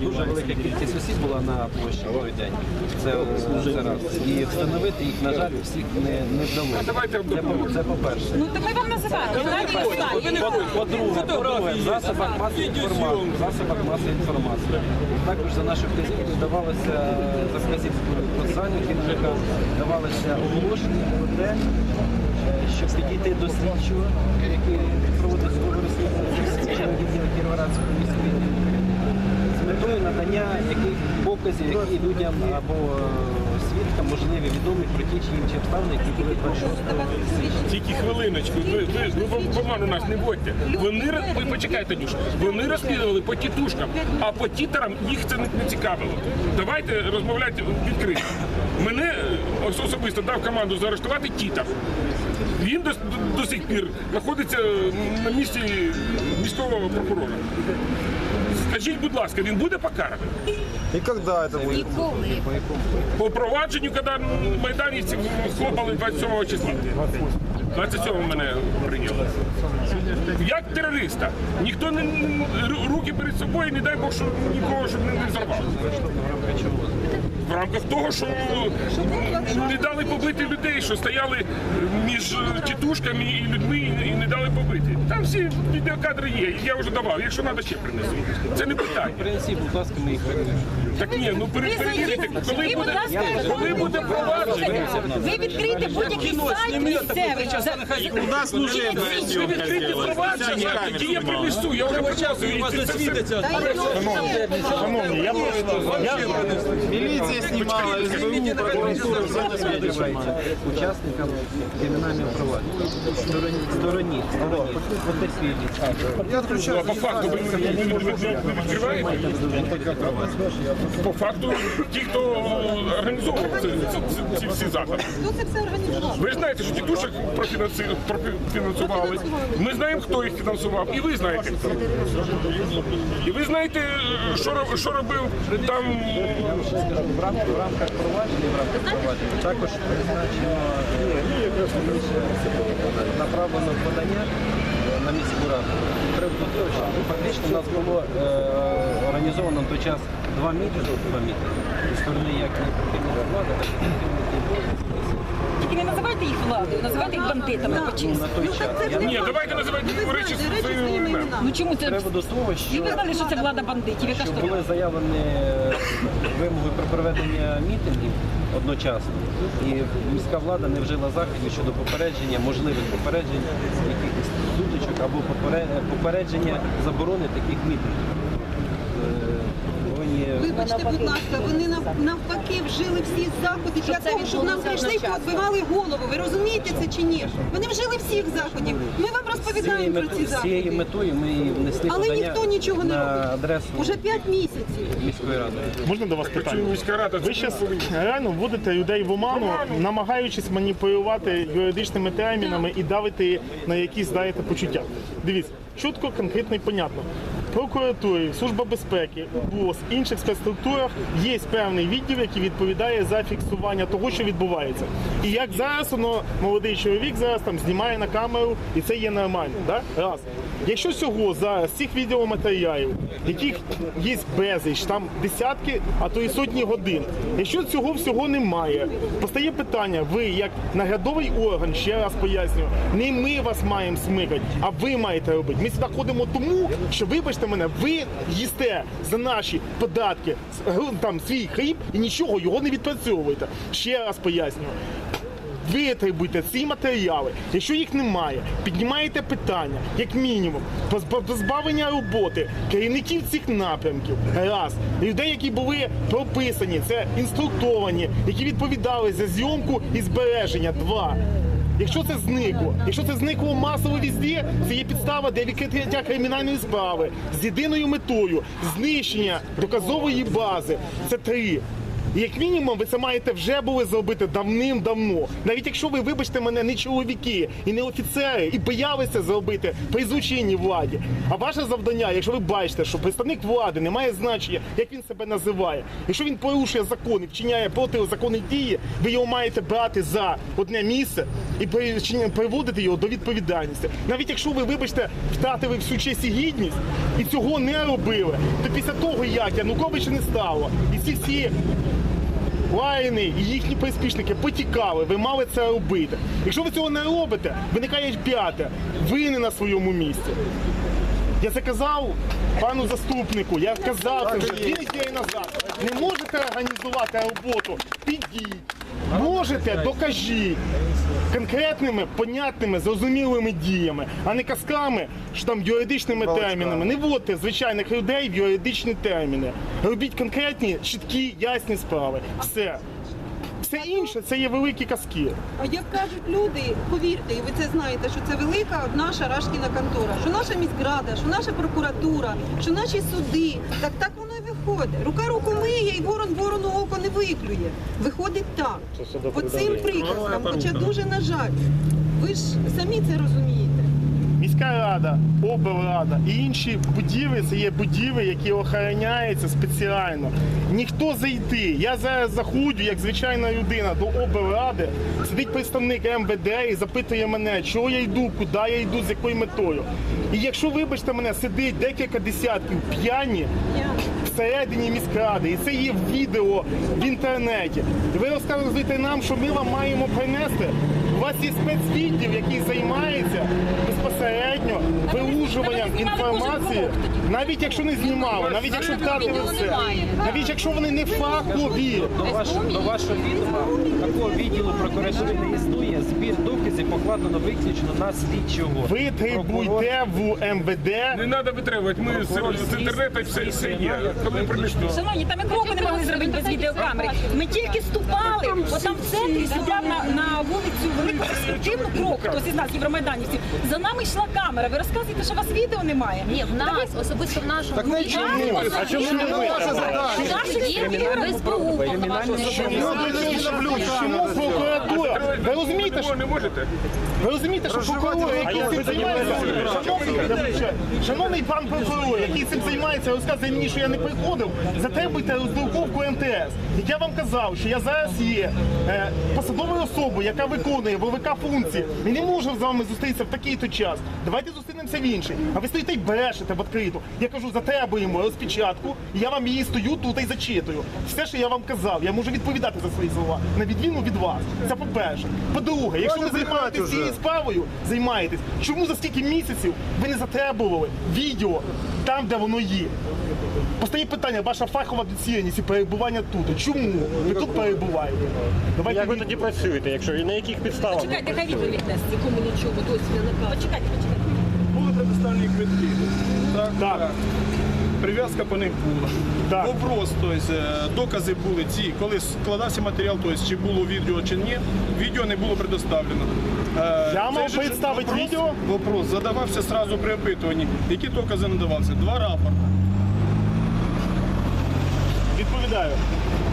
Дуже велика кількість осіб була на площі той день. Це, це раз. І встановити їх, на жаль, всіх не, не вдалося. Це, по- це по-перше. Ну то ми вам називаємо. По-друге, по-друге, в засобах масової інформації, в засобах масової інформації. Також за нашу вказівку давалося за вказівкою процесуального керівника, давалося оголошення про те, щоб підійти до слідчого, який проводить службу розслідування відділу Кіровоградського міської з метою надання яких показів, які людям або е, свідкам можливі відомі про ті чи інші обставини, які були 26 січня. Тільки хвилиночку, ви, ви, ви в- в нас не вводьте. Вони роз- ви почекайте, Дюш, вони розслідували по тітушкам, а по тітерам їх це не, не цікавило. Давайте розмовляти відкрито. Мене е, особисто дав команду заарештувати тітар. Він до, до, до сих пір знаходиться е, на місці міського прокурора. Скажіть, будь ласка, він буде покараний? И когда это будет? По провадженню, коли майданівців хлопали 27 числа. 27 мене прийняли. Як терориста. Ніхто не руки перед собою, не дай Бог, що нікого щоб не, не взорвав. В рамках того, що не дали побити людей, що стояли між тітушками і людьми і не дали побити. Там всі відеокадри є, я вже давав, якщо треба, ще принесу. Це не питання. Принесіть, будь ласка, ми їх перевіримо. Так ні, ну пере- перевірити, коли будь буде, ласка, коли буде провадження. ви відкрите будь-який сайт місцевий. У нас служебная Ви съемка відкрите провадження, тоді я принесу, я вже показую. Шановні, я просто... Міліція знімала, СБУ, прокуратура, все на світі Відкривається учасникам кримінального провадження. Стороні, стороні, стороні, потерпілі. Ну, а по факту ви ви- ви- ви- ви- ви відкриваєте? По факту ті, хто організовував ці, ці- ці всі заходи. Хто це все організував? Ви ж знаєте, що тітушок профінанси- профінансували. Ми знаємо, хто їх фінансував, і ви знаєте, хто. І ви знаєте, що, роб- що робив там В рамках, в рамках провадження, в рамках провадження також призначено е, направлено подання на міську раду. До того, що ну, фактично у нас було е, організовано на той час два мітинги, два мітинги зі сторони як неефективної влади, так і неефективної опозиції. Тільки не називайте їх владою, називайте їх бандитами Ну, почесно. на той час. Я ні, давайте називати речі своїми іменами. Ну чому це? Приводу того, І ви знали, що це влада бандитів, яка що були заявлені е, вимоги про проведення мітингів одночасно, і міська влада не вжила заходів щодо попередження, можливих попереджень якихось сутичок або попередження заборони таких мітингів. Вибачте, будь ласка, вони нав- навпаки вжили всі заходи для це того, щоб нам відбулося прийшли і одночасно. подбивали голову. Ви розумієте це чи ні? Вони вжили всіх заходів. Ми вам З цією розповідаємо про ці мет- з цією заходи. метою ми і внесли Але подання ніхто нічого не на робить. адресу Уже п'ять місяців. міської ради. Можна до вас питання? міська рада Ви зараз реально вводите людей в оману, намагаючись маніпулювати юридичними термінами і давити на якісь, знаєте, почуття. Дивіться, чітко, конкретно і понятно. Прокуратурі, Служба безпеки, БОС, інших спецструктурах є певний відділ, який відповідає за фіксування того, що відбувається. І як зараз воно молодий чоловік зараз там знімає на камеру, і це є нормально. Да? Раз. Якщо всього зараз цих відеоматеріалів, яких є безліч, там десятки, а то і сотні годин. Якщо цього всього немає, постає питання: ви як наглядовий орган, ще раз пояснюю, не ми вас маємо смикати, а ви маєте робити. Ми сюди ходимо тому, що вибачте мене, ви їсте за наші податки там свій хліб і нічого його не відпрацьовуєте. Ще раз пояснюю. Витребуйте ці матеріали. Якщо їх немає, піднімаєте питання, як мінімум, позбавлення роботи керівників цих напрямків. Раз. Людей, які були прописані, це інструктовані, які відповідали за зйомку і збереження. Два. Якщо це зникло, якщо це зникло масово візді, це є підстава для відкриття кримінальної справи з єдиною метою знищення доказової бази. Це три. Як мінімум, ви це маєте вже були зробити давним-давно. Навіть якщо ви, вибачте мене, не чоловіки і не офіцери, і боялися зробити при злочинній владі. А ваше завдання, якщо ви бачите, що представник влади не має значення, як він себе називає, якщо він порушує закон і вчиняє протизаконні дії, ви його маєте брати за одне місце і приводити його до відповідальності. Навіть якщо ви, вибачте, втратили всю честь і гідність і цього не робили, то після того, як Януковича не стало, і ці всі Лайни і їхні приспішники потікали, ви мали це робити. Якщо ви цього не робите, виникає п'яте. Ви не на своєму місці. Я це казав пану заступнику, я казав це вже назад. Не можете організувати роботу, підіть. Можете, докажіть конкретними, понятними, зрозумілими діями, а не казками, що там юридичними термінами. Не вводьте звичайних людей в юридичні терміни. Робіть конкретні, чіткі, ясні справи. Все. Все інше це є великі казки. А як кажуть люди, повірте, і ви це знаєте, що це велика одна шарашкіна контора, що наша міськрада, що наша прокуратура, що наші суди. Так так воно і виходить. Рука руку миє і ворон ворону око не виклює. Виходить так. По цим приказкам, хоча дуже на жаль. Ви ж самі це розумієте. Міська рада, облрада і інші будівлі це є будівлі, які охороняються спеціально. Ніхто зайти. Я зараз заходжу, як звичайна людина, до облради. Сидить представник МВД і запитує мене, чого я йду, куди я йду, з якою метою. І якщо, вибачте мене, сидить декілька десятків п'яні всередині міськради, і це є відео в інтернеті. Ви розказуєте нам, що ми вам маємо принести. У вас є спецвідділ, який займається безпосередньо вилужуванням інформації, навіть якщо не знімали, навіть якщо втратили все, навіть якщо вони не фахові. До вашого, до вашого відома такого відділу прокуратури не існує. Збір доказів покладено виключно на слідчого. Ви требуйте в МВД. Не треба витребувати, ми з, інтернету все, все є. Коли. Шановні, там і кроку не могли зробити без відеокамери. Ми тільки ступали, от там в центрі ступав на, на вулицю велику спортивну крок, хтось із нас, євромайданівців. За нами йшла камера. Ви розказуєте, що у вас відео немає? Ні, в нас, особисто в нашому Так не чому? А чому не ви? Є СБУ Чому прокуратура? Ви розумієте, що Ви не можете? Ви розумієте, що прокурор, який цим займається, шановний пан прокурор, який цим займається, розказує мені, що я не приходив, затребуйте роздруковку МТС. Як я вам казав, що я зараз є е, посадовою особою, яка виконує ВВК функції, і не можу з вами зустрітися в такий-то час. Давайте зустрінемося в інший. А ви стоїте й брешете в відкриту. Я кажу, затребуємо розпечатку, і я вам її стою тут і зачитую. Все, що я вам казав, я можу відповідати за свої слова, на відміну від вас. Це по-перше. По-друге, якщо ви займаєтесь цією справою, займаєтесь, чому за скільки місяців ви не затребували відео там, де воно є? Постає питання, ваша фахова доцільність і перебування тут. Чому ви тут перебуваєте? Давайте Як ви тоді працюєте, якщо і на яких підставах? Почекайте, хай відповідь дасть, якому нічого досі не наказує. Почекайте, почекайте. Були предоставлені квитки. Так, Так. Прив'язка по них була. Так. Вопрос, тобто, е, докази були ці, коли складався матеріал, тобто, чи було відео, чи ні, відео не було предоставлено. Е, Я мав цей же представити вопрос- відео? Вопрос задавався одразу при опитуванні. Які докази надавалися? Два рапорти. Відповідаю.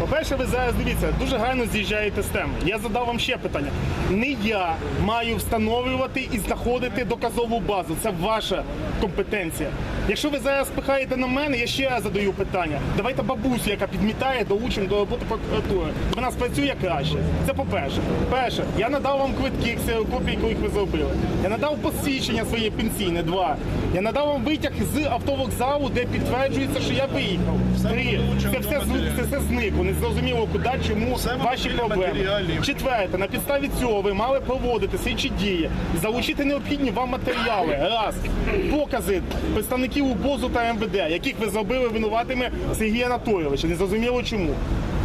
По-перше, ви зараз дивіться, дуже гарно з'їжджаєте з теми. Я задав вам ще питання. Не я маю встановлювати і знаходити доказову базу. Це ваша компетенція. Якщо ви зараз пихаєте на мене, я ще раз задаю питання. Давайте бабусю, яка підмітає, долучимо до роботи прокуратури. Вона спрацює краще. Це по-перше. Перше, я надав вам квитки, ксерокопії, яких ви зробили. Я надав посвідчення своє пенсійне, два. Я надав вам витяг з автовокзалу, де підтверджується, що я виїхав. Три. Це все, це все зникло. Не зрозуміло, куди, чому Все ваші проблеми. Четверте, на підставі цього ви мали проводити слідчі дії, залучити необхідні вам матеріали. Раз. Покази представників УБОЗу та МВД, яких ви зробили винуватими Сергія Анатолійовича. Не зрозуміло чому.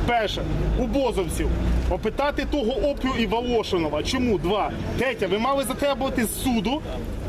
Перше, убозовців. Опитати того Опрю і Волошинова. Чому? Два. Третє, ви мали затребувати з суду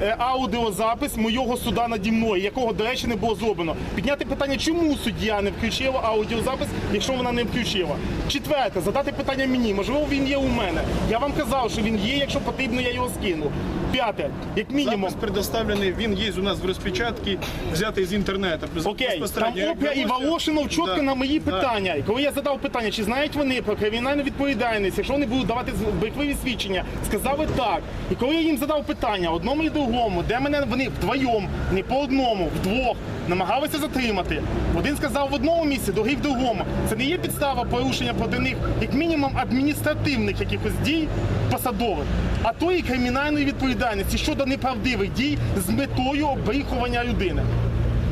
е, аудіозапис моєго суда наді мною, якого, до речі, не було зроблено. Підняти питання, чому суддя не включила аудіозапис, якщо вона не включила. Четверте, задати питання мені. Можливо, він є у мене. Я вам казав, що він є, якщо потрібно, я його скину. П'яте, як мінімум. Запис предоставлений, він є у нас в розпечатці, взятий з інтернету. Окей, там. Опія і Волошинов чітко Да. на мої питання. Коли я задав питання, чи знають вони про кримінальну відповідальність, якщо вони будуть давати брехливі свідчення, сказали так. І коли я їм задав питання одному і другому, де мене вони вдвоєм, не по одному, вдвох намагалися затримати. Один сказав в одному місці, другий в другому. Це не є підстава порушення проти них, як мінімум, адміністративних якихось дій посадових, а то і кримінальної відповідальності щодо неправдивих дій з метою обріхування людини.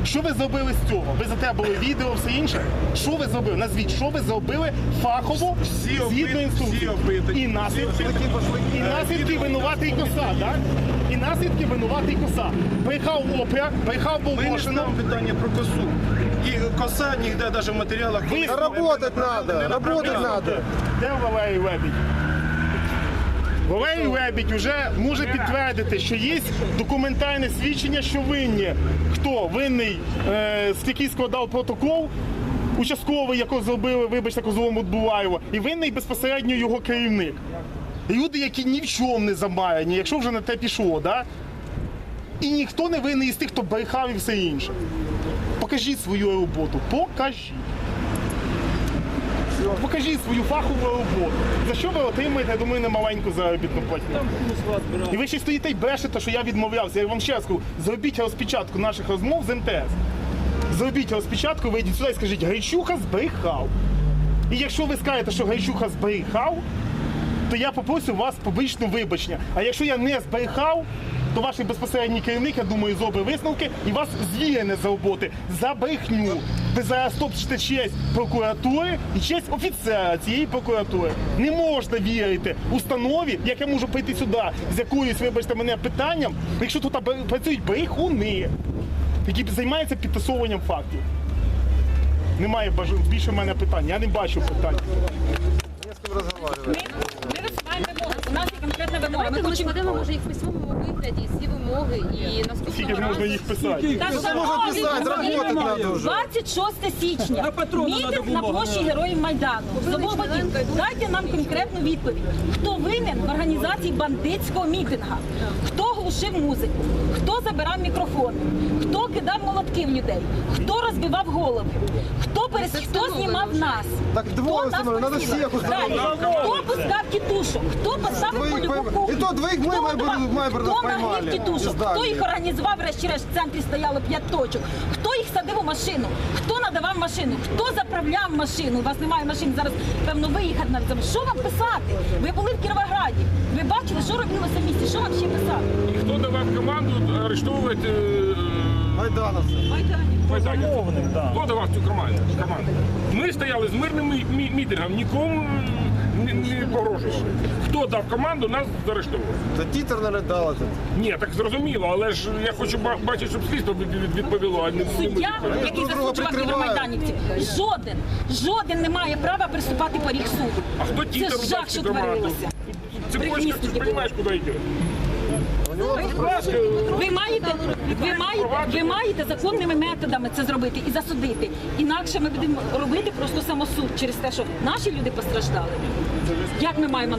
Що ви зробили з цього? Ви за те були відео, все інше. Що ви зробили? Назвіть, що ви зробили фахово згідно інструкції. І наслідки, і наслідки винуватий коса, так? І наслідки винуватий коса. Брехав опря, брехав Ми не питання про косу. І коса ніде навіть в матеріалах. Ви- Работать надо, работать надо. Де Валерій Лебідь? Валерій Лебідь вже може підтвердити, що є документальне свідчення, що винні. Хто винний, е, який складав протокол, участковий, якого зробили, вибачте, Козлому Дбуваєво, і винний безпосередньо його керівник. Люди, які ні в чому не замаяні, якщо вже на те пішло, да? і ніхто не винний із тих, хто брехав і все інше. Покажіть свою роботу, покажіть. Покажіть свою фахову роботу. За що ви отримаєте, я думаю, немаленьку заробітну платню. І ви ще стоїте й брешете, що я відмовлявся. Я вам ще раз кажу, зробіть розпечатку наших розмов з МТС. Зробіть розпечатку, вийдіть сюди і скажіть, Гайчуха збрехав. І якщо ви скажете, що Гайчуха збрехав, то я попросив вас публічно вибачення. А якщо я не збрехав, то ваш безпосередній керівник, я думаю, зробить висновки і вас звільне з роботи за брехню. Ви зараз топчете честь прокуратури і честь офіцера цієї прокуратури. Не можна вірити установі, як я можу прийти сюди з якоюсь, вибачте мене, питанням, якщо тут працюють брехуни, які займаються підтасовуванням фактів. Немає більше в мене питань. Я не бачу питань. Ми, ми висуваємо вимоги. У нас є конкретна вимога. Ми хочемо складемо, може, їх в письмовому вигляді, вимоги, і наступного Скільки ж можна їх писати? Та шановні вже. 26 січня. Мітинг на площі Героїв Майдану. З обох боків. Дайте нам конкретну відповідь. Хто винен в організації бандитського мітинга? Хто глушив музику? Хто забирав мікрофон? Хто кидав молотки в людей? Хто розбивав голови? Хто перес... хто знімав нас? Так двоє Хто нас встановили, надо всіх установити. Далі. Хто пускав тітушок? Хто поставив Двоїх польову кухню? І то двоїх ми Хто готував? Майберда Хто нагрів поймали тітушок? із Хто Данії. їх організував, врешті-решт, в центрі стояло п'ять точок. Хто їх садив у машину? Хто надавав машину? Хто заправляв машину? У вас немає машин зараз, певно, виїхати навіть. Що вам писати? Ви були в Кіровограді. Ви бачили, що робилося в місті? Що вам ще писати? І хто давав команду арештовувати е, майданівців? Хто давав цю команду? Ми стояли з мирним мі- мі- мітингом, нікому не, не погрожували. Хто дав команду, нас заарештовували. Та тітер налетала тут. Ні, так зрозуміло, але ж я хочу бачити, щоб слідство від- від- відповіло, а не не Суддя, який засуджував прикривають. євромайданівців, жоден, жоден не має права приступати поріг суду. А хто Це тітер дав жах, цю що команду? творилося. Цепочка, ти ж розумієш, куди йде. Ви маєте, ви маєте, ви маєте законними методами це зробити і засудити. Інакше ми будемо робити просто самосуд через те, що наші люди постраждали. Як ми маємо